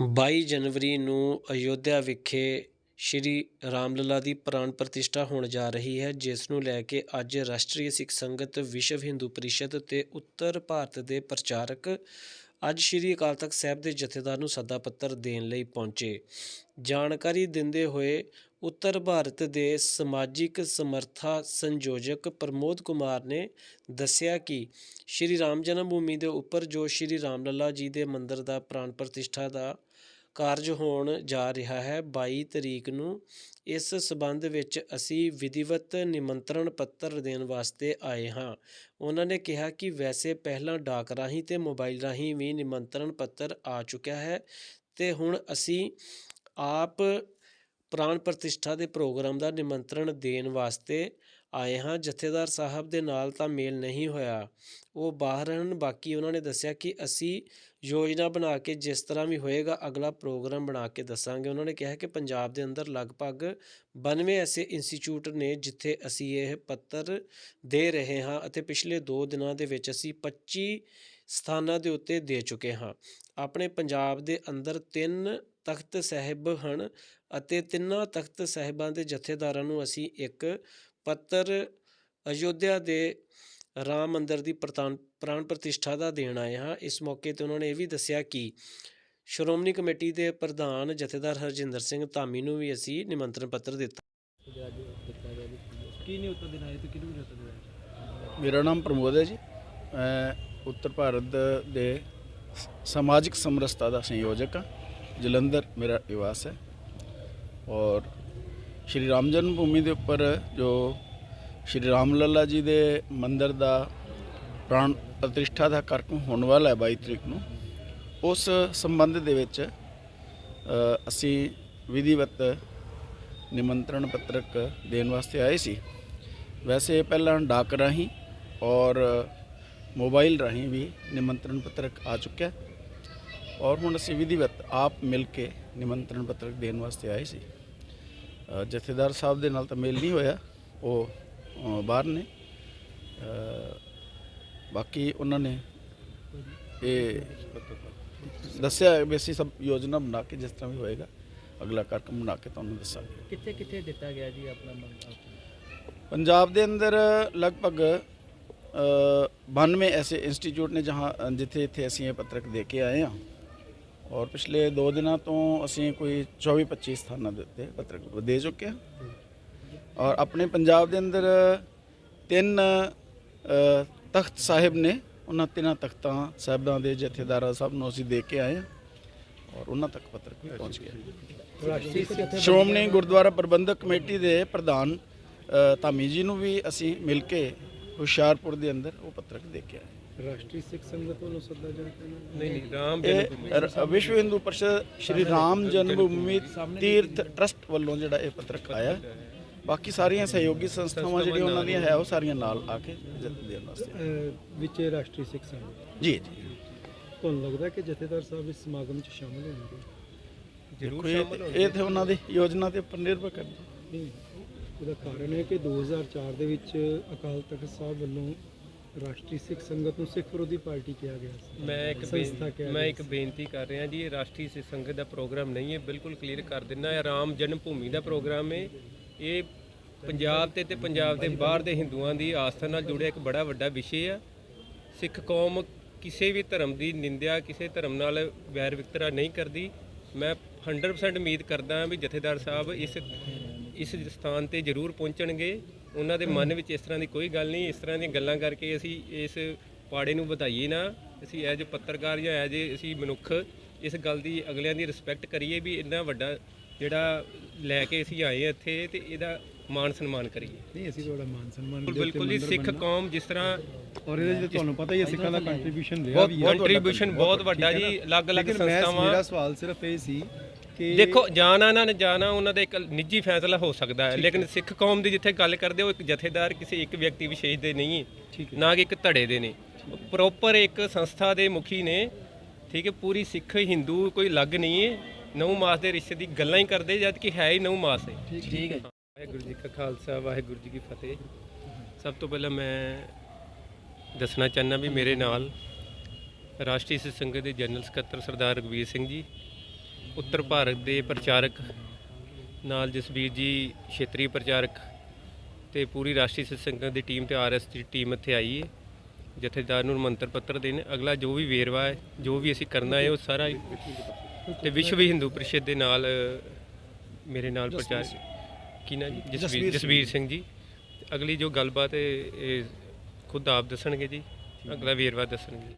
ਬਾਈ ਜਨਵਰੀ ਨੂੰ ਅਯੋਧਿਆ ਵਿਖੇ ਸ਼੍ਰੀ ਰਾਮਲਲਾ ਦੀ ਪ੍ਰਾਣ ਪ੍ਰਤਿਸ਼ਠਾ ਹੋਣ ਜਾ ਰਹੀ ਹੈ, ਜਿਸ ਨੂੰ ਲੈ ਕੇ ਅੱਜ ਰਾਸ਼ਟਰੀ ਸਿੱਖ ਸੰਗਤ, ਵਿਸ਼ਵ ਹਿੰਦੂ ਪਰਿਸ਼ਦ ਤੇ ਉੱਤਰ ਭਾਰਤ ਦੇ ਪ੍ਰਚਾਰਕ ਅੱਜ ਸ਼੍ਰੀ ਅਕਾਲ ਤਖਤ ਸਾਹਿਬ ਦੇ ਜਥੇਦਾਰ ਨੂੰ ਸੱਦਾ ਪੱਤਰ ਦੇਣ ਲਈ ਪਹੁੰਚੇ। ਜਾਣਕਾਰੀ ਦਿੰਦੇ ਹੋਏ ਉੱਤਰ ਭਾਰਤ ਦੇ ਸਮਾਜਿਕ ਸਮਰਥਾ ਸੰਯੋਜਕ ਪ੍ਰਮੋਦ ਕੁਮਾਰ ਨੇ ਦੱਸਿਆ ਕਿ ਸ਼੍ਰੀ ਰਾਮ ਜਨਮ ਭੂਮੀ ਦੇ ਉੱਪਰ ਜੋ ਸ਼੍ਰੀ ਰਾਮਲਲਾ ਜੀ ਦੇ ਮੰਦਿਰ ਦਾ ਪ੍ਰਾਣ ਪ੍ਰਤਿਸ਼ਠਾ ਦਾ ਕਾਰਜ ਹੋਣ ਜਾ ਰਿਹਾ ਹੈ 22 ਤਰੀਕ ਨੂੰ ਇਸ ਸਬੰਧ ਵਿੱਚ ਅਸੀਂ ਵਿਧੀਵਤ ਨਿਮੰਤਰਣ ਪੱਤਰ ਦੇਣ ਵਾਸਤੇ ਆਏ ਹਾਂ। ਉਹਨਾਂ ਨੇ ਕਿਹਾ ਕਿ ਵੈਸੇ ਪਹਿਲਾਂ ਡਾਕ ਰਾਹੀਂ ਤੇ ਮੋਬਾਈਲ ਰਾਹੀਂ ਵੀ ਨਿਮੰਤਰਣ ਪੱਤਰ ਆ ਚੁੱਕਿਆ ਹੈ ਤੇ ਹੁਣ ਅਸੀਂ ਆਪ ਪ੍ਰਾਣ ਪ੍ਰਤਿਸ਼ਠਾ ਦੇ ਪ੍ਰੋਗਰਾਮ ਦਾ ਨਿਮੰਤਰਣ ਦੇਣ ਵਾਸਤੇ ਆਏ ਹਾਂ। ਜਥੇਦਾਰ ਸਾਹਿਬ ਦੇ ਨਾਲ ਤਾਂ ਮੇਲ ਨਹੀਂ ਹੋਇਆ। ਉਹ ਬਾਹਰ ਹਨ ਬਾਕੀ ਉਹਨਾਂ ਨੇ ਦੱਸਿਆ ਕਿ ਅਸੀਂ ਯੋਜਨਾ ਬਣਾ ਕੇ ਜਿਸ ਤਰ੍ਹਾਂ ਵੀ ਹੋਏਗਾ, ਅਗਲਾ ਪ੍ਰੋਗਰਾਮ ਬਣਾ ਕੇ ਦੱਸਾਂਗੇ। ਉਹਨਾਂ ਨੇ ਕਿਹਾ ਕਿ ਪੰਜਾਬ ਦੇ ਅੰਦਰ ਲਗਭਗ 92 ਐਸੇ ਇੰਸਟੀਚਿਊਟ ਨੇ ਜਿੱਥੇ ਅਸੀਂ ਇਹ ਪੱਤਰ ਦੇ ਰਹੇ ਹਾਂ ਅਤੇ ਪਿਛਲੇ 2 ਦਿਨਾਂ ਦੇ ਵਿੱਚ ਅਸੀਂ 25 ਸਥਾਨਾਂ ਦੇ ਉੱਤੇ ਦੇ ਚੁੱਕੇ ਹਾਂ। ਆਪਣੇ ਪੰਜਾਬ ਦੇ ਅੰਦਰ ਤਿੰਨ ਤਖਤ ਸਾਹਿਬ ਹਨ। ਅਤੇ ਤਿੰਨਾਂ ਤਖਤ ਸਾਹਿਬਾਂ ਦੇ ਜਥੇਦਾਰਾਂ ਨੂੰ ਅਸੀਂ ਇੱਕ ਪੱਤਰ ਅਯੋਧਿਆ ਦੇ ਰਾਮ ਮੰਦਿਰ ਦੀ ਪ੍ਰਤਾਨ ਪ੍ਰਾਣ ਪ੍ਰਤਿਸ਼ਠਾ ਦਾ ਦੇਣ ਆਏ ਹਾਂ। ਇਸ ਮੌਕੇ ਤੇ ਉਹਨਾਂ ਨੇ ਇਹ ਵੀ ਦੱਸਿਆ ਕਿ ਸ਼੍ਰੋਮਣੀ ਕਮੇਟੀ ਦੇ ਪ੍ਰਧਾਨ ਜਥੇਦਾਰ ਹਰਜਿੰਦਰ ਸਿੰਘ ਧਾਮੀ ਨੂੰ ਵੀ ਅਸੀਂ ਨਿਮੰਤਰਣ ਪੱਤਰ ਦਿੱਤਾ। ਕੀ ਨਹੀਂ ਉੱਤਰ ਦੇਣਾ ਹੈ ਤੇ ਕਿਹਨੂੰ ਉੱਤਰ ਦੇਣਾ ਮੇਰਾ ਨਾਮ ਪ੍ਰਮੋਦ ਹੈ ਜੀ। ਮੈਂ ਉੱਤਰ ਭਾਰਤ ਦੇ ਸਮਾਜਿਕ ਸਮਰਸਤਾ ਦਾ ਸੰਯੋਜਕ ਹਾਂ। ਜਲੰਧਰ ਮੇਰਾ ਨਿਵਾਸ ਹੈ। ਔਰ ਸ਼੍ਰੀ ਰਾਮ ਜਨਮ ਭੂਮੀ ਦੇ ਉੱਪਰ ਜੋ ਸ਼੍ਰੀ ਰਾਮ ਲੱਲਾ ਜੀ ਦੇ ਮੰਦਿਰ ਦਾ ਪ੍ਰਾਣ ਪ੍ਰਤਿਸ਼ਠਾ ਦਾ ਕਾਰਜਕ੍ਰਮ ਹੋਣ ਵਾਲਾ ਹੈ 22 ਤਰੀਕ ਨੂੰ, ਉਸ ਸੰਬੰਧ ਦੇ ਵਿੱਚ ਅਸੀਂ ਵਿਧੀਵਤ ਨਿਮੰਤਰਣ ਪੱਤਰਕ ਦੇਣ ਵਾਸਤੇ ਆਏ ਸੀ। ਵੈਸੇ ਪਹਿਲਾਂ ਡਾਕ ਰਾਹੀਂ ਔਰ ਮੋਬਾਈਲ ਰਾਹੀਂ ਵੀ ਨਿਮੰਤਰਣ ਪੱਤਰਕ ਆ ਚੁੱਕਿਆ ਔਰ ਹੁਣ ਅਸੀਂ ਵਿਧੀਵਤ ਆਪ ਮਿਲ ਕੇ ਨਿਮੰਤਰਣ ਪੱਤਰਕ ਦੇਣ ਵਾਸਤੇ ਆਏ ਸੀ। ਜਥੇਦਾਰ ਸਾਹਿਬ ਦੇ ਨਾਲ ਤਾਂ ਮੇਲ ਨਹੀਂ ਹੋਇਆ ਉਹ ਬਾਹਰ ਨੇ। ਬਾਕੀ ਉਹਨਾਂ ਨੇ ਇਹ ਦੱਸਿਆ ਵੀ ਅਸੀਂ ਸਭ ਯੋਜਨਾ ਬਣਾ ਕੇ ਜਿਸ ਤਰ੍ਹਾਂ ਵੀ ਹੋਏਗਾ ਅਗਲਾ ਕਾਰਜਕ੍ਰਮ ਬਣਾ ਕੇ ਤੁਹਾਨੂੰ ਦੱਸਾਂਗੇ। ਕਿੱਥੇ ਕਿੱਥੇ ਦਿੱਤਾ ਗਿਆ ਜੀ ਆਪਣਾ ਮੰਗ ਪੰਜਾਬ ਦੇ ਅੰਦਰ ਲਗਭਗ ਅ, 92 ਐਸੇ ਇੰਸਟੀਚਿਊਟ ਨੇ ਜਹਾਂ ਜਿੱਥੇ ਇੱਥੇ ਅਸੀਂ ਇਹ ਪੱਤਰਕ ਦੇ ਕੇ ਆਏ ਹਾਂ। ਔਰ ਪਿਛਲੇ 2 ਦਿਨਾਂ ਤੋਂ ਅਸੀਂ ਕੋਈ 24 25 ਸਥਾਨਾਂ ਦੇ ਉੱਤੇ ਪੱਤਰਕ ਦੇ ਚੁੱਕੇ ਹਾਂ। ਔਰ ਆਪਣੇ ਪੰਜਾਬ ਦੇ ਅੰਦਰ ਤਿੰਨ ਤਖਤ ਸਾਹਿਬ ਨੇ ਉਹਨਾਂ ਤਿੰਨਾਂ ਤਖਤਾਂ ਸਾਹਿਬਾਂ ਦੇ ਜਥੇਦਾਰਾਂ ਸਭ ਨੂੰ ਅਸੀਂ ਦੇ ਕੇ ਆਏ ਹਾਂ ਔਰ ਉਹਨਾਂ ਤੱਕ ਪੱਤਰਕ ਵੀ ਪਹੁੰਚ ਗਿਆ। ਰਾਸ਼ਟਰੀ ਸ਼੍ਰੋਮਣੀ ਗੁਰਦੁਆਰਾ ਪ੍ਰਬੰਧਕ ਕਮੇਟੀ ਦੇ ਪ੍ਰਧਾਨ ਅ, ਧਾਮੀ ਜੀ ਨੂੰ ਵੀ ਅਸੀਂ ਮਿਲ ਕੇ ਹੁਸ਼ਿਆਰਪੁਰ ਦੇ ਅੰਦਰ ਉਹ ਪੱਤਰਕ ਦੇ ਕੇ ਆਏ ਰਾਸ਼ਟਰੀ ਸਿੱਖ ਸੰਗਤ ਵੱਲੋਂ ਸੱਦਾ ਜਾਰੀ ਨਹੀਂ ਨਹੀਂ ਰਾਮ ਰ- ਵਿਸ਼ਵ ਹਿੰਦੂ ਪਰਿਸ਼ਦ ਸ਼੍ਰੀ ਰਾਮ ਜਨਮ ਭੂਮੀ ਤੀਰਥ ਟਰਸਟ ਵੱਲੋਂ ਜਿਹੜਾ ਇਹ ਪੱਤਰਕ ਆਇਆ ਬਾਕੀ ਸਾਰੀਆਂ ਸਹਿਯੋਗੀ ਸੰਸਥਾਵਾਂ ਜਿਹੜੀਆਂ ਉਹਨਾਂ ਦੀਆਂ ਹੈ ਉਹ ਸਾਰੀਆਂ ਨਾਲ ਆ ਕੇ ਜਿੱਤ ਦੇਣ ਵਾਸਤੇ। ਵਿੱਚ ਰਾਸ਼ਟਰੀ ਸਿੱਖ ਸੰਗਤ। ਜੀ ਜੀ। ਤੁਹਾਨੂੰ ਲੱਗਦਾ ਕਿ ਜਥੇਦਾਰ ਸਾਹਿਬ ਇਸ ਸਮਾਗਮ 'ਚ ਸ਼ਾਮਲ ਹੋਣਗੇ? ਦੇਖੋ ਇਹ ਇਹ ਤੇ ਉਹਨਾਂ ਦੀ ਯੋਜਨਾ ਦੇ ਉੱਪਰ ਨਿਰਭਰ ਕਰਦਾ। ਨਹੀਂ ਉਹਦਾ ਕਾਰਨ ਹੈ ਕਿ 2004 ਦੇ ਵਿੱਚ ਅਕਾਲ ਤਖਤ ਸਾਹਿਬ ਵੱਲੋਂ ਰਾਸ਼ਟਰੀ ਸਿੱਖ ਸੰਗਤ ਨੂੰ ਸਿੱਖ ਵਿਰੋਧੀ ਪਾਰਟੀ ਕਿਹਾ ਗਿਆ ਸੀ। ਮੈਂ ਇੱਕ ਸੰਸਥਾ ਬੇਨ- ਕਿਹਾ ਮੈਂ ਇੱਕ ਬੇਨਤੀ ਕਰ ਰਿਹਾ ਜੀ ਇਹ ਰਾਸ਼ਟਰੀ ਸਿੱਖ ਸੰਗਤ ਦਾ ਪ੍ਰੋਗਰਾਮ ਨਹੀਂ ਹੈ ਬਿਲਕੁਲ ਕਲੀਅਰ ਕਰ ਦਿੰਦਾ ਹੈ। ਰਾਮ ਜਨਮ ਭੂਮੀ ਦਾ ਪ੍ਰੋਗਰਾਮ ਹੈ। ਇਹ ਪੰਜਾਬ ਤੇ ਤੇ ਪੰਜਾਬ ਦੇ ਬਾਹਰ ਦੇ ਹਿੰਦੂਆਂ ਦੀ ਆਸਥਾ ਨਾਲ ਜੁੜਿਆ ਇੱਕ ਬੜਾ ਵੱਡਾ ਵਿਸ਼ੇ ਆ। ਸਿੱਖ ਕੌਮ ਕਿਸੇ ਵੀ ਧਰਮ ਦੀ ਨਿੰਦਿਆ ਕਿਸੇ ਧਰਮ ਨਾਲ ਵੈਰ ਵਿਤਕਰਾ ਨਹੀਂ ਕਰਦੀ। ਮੈਂ 100% ਉਮੀਦ ਕਰਦਾ ਹਾਂ ਵੀ ਜਥੇਦਾਰ ਸਾਹਿਬ ਇਸ ਇਸ ਸਥਾਨ ਤੇ ਜ਼ਰੂਰ ਪਹੁੰਚਣਗੇ। ਉਹਨਾਂ ਦੇ ਮਨ ਵਿੱਚ ਇਸ ਤਰ੍ਹਾਂ ਦੀ ਕੋਈ ਗੱਲ ਨਹੀਂ ਇਸ ਤਰ੍ਹਾਂ ਦੀਆਂ ਗੱਲਾਂ ਕਰਕੇ ਅਸੀਂ ਇਸ ਪਾੜੇ ਨੂੰ ਵਧਾਈਏ ਨਾ ਅਸੀਂ ਐਜ ਪੱਤਰਕਾਰ ਜਾਂ ਐਜ ਅਸੀਂ ਮਨੁੱਖ ਇਸ ਗੱਲ ਦੀ ਅਗਲਿਆਂ ਦੀ ਰਿਸਪੈਕਟ ਕਰੀਏ ਵੀ ਇੰਨਾ ਵੱਡਾ ਜਿਹੜਾ ਲੈ ਕੇ ਅਸੀਂ ਆਏ ਇੱਥੇ ਤੇ ਇਹਦਾ ਮਾਣ ਸਨਮਾਨ ਕਰੀਏ। ਨਹੀਂ ਅਸੀਂ ਤੁਹਾਡਾ ਮਾਨ ਸਨਮਾਨ ਬਿਲਕੁਲ ਜੀ ਸਿੱਖ ਕੌਮ ਜਿਸ ਤਰ੍ਹਾਂ ਔਰ ਇਹਦੇ ਵਿੱਚ ਤੁਹਾਨੂੰ ਪਤਾ ਹੀ ਹੈ ਸਿੱਖਾਂ ਦਾ ਕੰਟਰੀਬਿਊਸ਼ਨ ਰਿਹਾ ਵੀ ਹੈ। ਕੰਟਰੀਬਿਊਸ਼ਨ ਬਹੁਤ ਵੱਡਾ ਜੀ ਅਲੱਗ-ਅਲੱਗ ਸੰਸਥਾਵਾਂ ਮੇਰਾ ਸਵਾਲ ਸਿਰਫ ਇਹ ਸੀ ਕਿ ਦੇਖੋ ਜਾਣਾ ਇਹਨਾਂ ਨੇ ਜਾਣਾ ਉਹਨਾਂ ਦਾ ਇੱਕ ਨਿੱਜੀ ਫੈਸਲਾ ਹੋ ਸਕਦਾ ਹੈ ਲੇਕਿਨ ਸਿੱਖ ਕੌਮ ਦੀ ਜਿੱਥੇ ਗੱਲ ਕਰਦੇ ਹੋ ਇੱਕ ਜਥੇਦਾਰ ਕਿਸੇ ਇੱਕ ਵਿਅਕਤੀ ਵਿਸ਼ੇਸ਼ ਦੇ ਨਹੀਂ ਹੈ ਨਾ ਕਿ ਇੱਕ ਧੜੇ ਦੇ ਨੇ। ਪ੍ਰੋਪਰ ਇੱਕ ਸੰਸਥਾ ਦੇ ਮੁਖੀ ਨੇ ਠੀਕ ਹੈ ਪੂਰੀ ਸਿੱਖ ਹਿੰਦੂ ਕੋਈ ਅਲੱਗ ਨਹੀਂ ਹੈ ਨੌ ਮਾਸ ਦੇ ਰਿਸ਼ਤੇ ਦੀ ਗੱਲਾਂ ਹੀ ਕਰਦੇ ਜਦ ਕਿ ਹੈ ਹੀ ਨੌ ਮਾਸ ਹੈ। ਠੀਕ ਹੈ। ਵਾਹਿਗੁਰੂ ਜੀ ਕਾ ਖਾਲਸਾ ਵਾਹਿਗੁਰੂ ਜੀ ਕੀ ਫਤਿਹ। ਸਭ ਤੋਂ ਪਹਿਲਾਂ ਮੈਂ ਦੱਸਣਾ ਚਾਹੁੰਦਾ ਵੀ ਮੇਰੇ ਨਾਲ ਰਾਸ਼ਟਰੀ ਸਿੱਖ ਸੰਗਤ ਦੇ ਜਨਰਲ ਸਕੱਤਰ ਸਰਦਾਰ ਰਘਵੀਰ ਸਿੰਘ ਜੀ ਉੱਤਰ ਭਾਰਤ ਦੇ ਪ੍ਰਚਾਰਕ ਨਾਲ ਜਸਵੀਰ ਜੀ ਖੇਤਰੀ ਪ੍ਰਚਾਰਕ ਤੇ ਪੂਰੀ ਰਾਸ਼ਟਰੀ ਸਿੱਖ ਸੰਗਤ ਦੀ ਟੀਮ ਤੇ ਆਰਐਸ ਦੀ ਟੀਮ ਇੱਥੇ ਆਈ ਹੈ ਜਥੇਦਾਰ ਨੂੰ ਮੰਤਰ ਪੱਤਰ ਦੇਣ। ਅਗਲਾ ਜੋ ਵੀ ਵੇਰਵਾ ਹੈ ਜੋ ਵੀ ਅਸੀਂ ਕਰਨਾ ਹੈ ਉਹ ਸਾਰਾ ਤੇ ਵਿਸ਼ਵ ਹਿੰਦੂ ਪ੍ਰੀਸ਼ਦ ਦੇ ਨਾਲ ਮੇਰੇ ਨਾਲ ਪ੍ਰਚਾਰ ਕੀ ਨਾ ਜਸਵੀਰ ਜਸਵੀਰ ਸਿੰਘ ਜੀ। ਅਗਲੀ ਜੋ ਗੱਲਬਾਤ ਹੈ ਇਹ ਖੁਦ ਆਪ ਦੱਸਣਗੇ ਜੀ। ਅਗਲਾ ਵੇਰਵਾ ਦੱਸਣਗੇ।